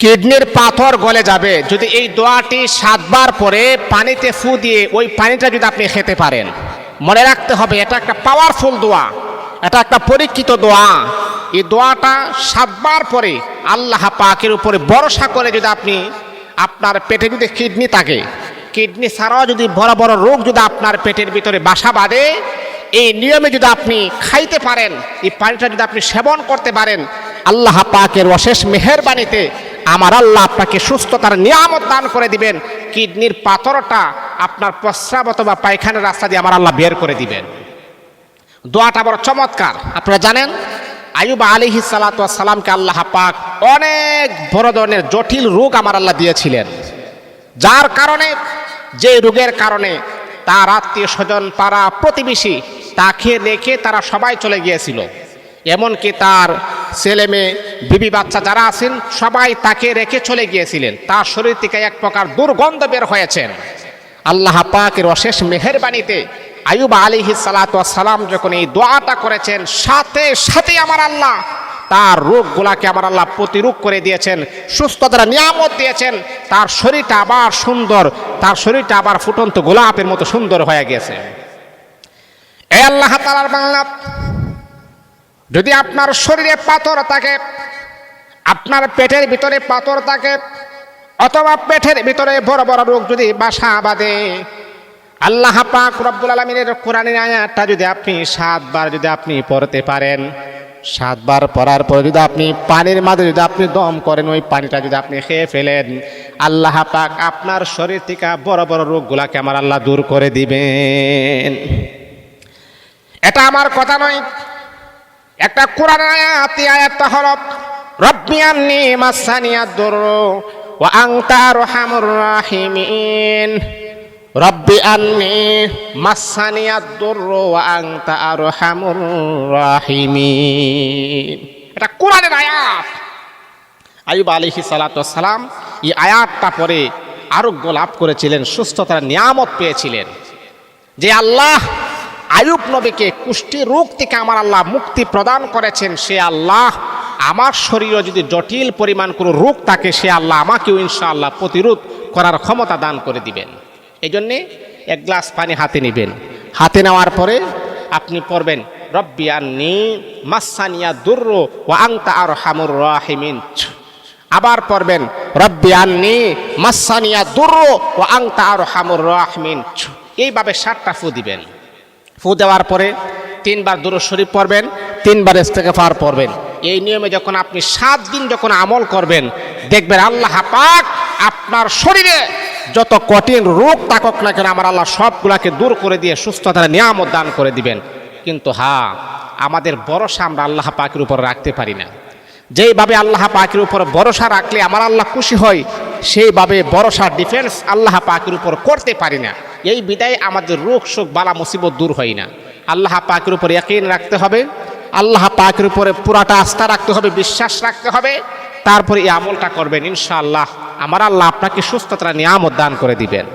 কিডনির পাথর গলে যাবে। যদি এই দোয়াটি সাতবার পরে পানিতে ফু দিয়ে ওই পানিটা যদি আপনি খেতে পারেন। মনে রাখতে হবে, এটা একটা পাওয়ারফুল দোয়া, এটা একটা পরীক্ষিত দোয়া। এই দোয়াটা সাতবার পরে আল্লাহ পাকের উপরে ভরসা করে যদি আপনি আপনার পেটে যদি কিডনি থাকে, কিডনি ছাড়াও যদি বড় বড় রোগ যদি আপনার পেটের ভিতরে বাসা বাঁধে, এই নিয়মে যদি আপনি খাইতে পারেন, এই পানিটা যদি আপনি সেবন করতে পারেন, আল্লাহ পাকের অশেষ মেহেরবানিতে আমার আল্লাহ আপনাকে সুস্থতার নিয়ামত দান করে দিবেন। কিডনির পাথরটা আপনার প্রস্রাব অথবা পায়খানার রাস্তা দিয়ে আমার আল্লাহ বের করে দিবেন। দোয়াটা বড় চমৎকার। আপনারা জানেন আয়ুব আলিহি সালাতামকে আল্লাহ পাক অনেক বড় ধরনের জটিল রোগ আমার আল্লাহ দিয়েছিলেন। যার কারণে, যে রোগের কারণে তার আত্মীয় স্বজন, পাড়া প্রতিবেশী, তাকে রেখে তারা সবাই চলে গিয়েছিল। এমনকি তার ছেলে মেয়ে, বিবি বাচ্চা যারা আছেন, সবাই তাকে রেখে চলে গিয়েছিলেন। তার শরীর থেকে এক প্রকার দুর্গন্ধ বের হয়েছেন। আল্লাহ পাকের অশেষ মেহেরবানিতে আয়ুব আলিহি সালাম যখন এই দোয়াটা করেছেন, সাথে সাথে আমার আল্লাহ তার রোগগুলাকে আমার আল্লাহ প্রতিরোধ করে দিয়েছেন সুস্থতার নিয়ামত দিয়েছেন, তার শরীরটা আবার সুন্দর, তার শরীরটা আবার ফুটন্ত গোলাপের মতো সুন্দর হয়ে গেছে। এ আল্লাহ তালার বাংলা যদি আপনার শরীরে পাথর থাকে, আপনার পেটের ভিতরে পাথর থাকে, অথবা পেটের ভিতরে বড় বড় রোগ যদি বাসা বাঁধে, আল্লাহ পাক রব্বুল আলমিনের কোরআনের আয়াতটা যদি আপনি সাতবার যদি আপনি পড়তে পারেন, সাতবার পড়ার পর যদি আপনি পানির মাঝে যদি আপনি দম করেন, ওই পানিটা যদি আপনি খেয়ে ফেলেন, আল্লাহ পাক আপনার শরীর থেকে বড় বড় রোগগুলাকে আমার আল্লাহ দূর করে দিবেন। এটা আমার কথা নয়। একটা কোরআন আয়াত আয়াতটা হলো, রব্বি আন্নি মাসানিয়াদ দুরু ওয়া আনতা আরহামুর রাহিমিন। রব্বি আন্নি মাসানিয়াদ দুরু ওয়া আনতা আরহামুর রাহিমিন। এটা কোরআনের আয়াত। আয়ুব আলাইহি সালাতু সালাম এই আয়াতটা পরে আরোগ্য লাভ করেছিলেন, সুস্থতার নিয়ামত পেয়েছিলেন। যে আল্লাহ আয়ুব নবীকে কুষ্টি রোগ থেকে আমার আল্লাহ মুক্তি প্রদান করেছেন, সে আল্লাহ আমার শরীরে যদি জটিল পরিমাণ কোনো রোগ থাকে, সে আল্লাহ আমাকেও ইনশাআল্লাহ প্রতিরোধ করার ক্ষমতা দান করে দিবেন। এই জন্যে এক গ্লাস পানি হাতে নেবেন। হাতে নেওয়ার পরে আপনি পড়বেন, রব্বি আন্নি মাসানিয়া দুর্র ও আংতা আর হামুর রাহিমিন। আবার পড়বেন, রব্বি আন্নি মাসানিয়া দুর্র ও আংতা আর হামুর রাহমিন। এইভাবে সাতটা ফু দিবেন। ফু দেওয়ার পরে তিনবার দূর শরীফ পড়বেন, তিনবার ইস্তেগফার পড়বেন। এই নিয়মে যখন আপনি সাত দিন যখন আমল করবেন, দেখবেন আল্লাহ পাক আপনার শরীরে যত কঠিন রোগ থাকুক না কেন, আমার আল্লাহ সবগুলাকে দূর করে দিয়ে সুস্থতার নিয়ামত দান করে দিবেন। কিন্তু হ্যাঁ আমাদের ভরসা আমরা আল্লাহ পাকের উপর রাখতে পারি না। যেইভাবে আল্লাহ পাকের উপর ভরসা রাখলে আমার আল্লাহ খুশি হয়, সেইভাবে ভরসা ডিফেন্স আল্লাহ পাকের উপর করতে পারি না। এই বিদায় আমাদের রোগ, শোক, বালা, মুসিবত দূর হয় না। আল্লাহ পাকের উপর একই রাখতে হবে। আল্লাহ পাকের উপরে পুরাটা আস্থা রাখতে হবে, বিশ্বাস রাখতে হবে। তারপরে এই আমলটা করবেন, ইনশাআল্লাহ। আমার আল্লাহ আপনাকে সুস্থতা নিয়ামত দান করে দিবেন।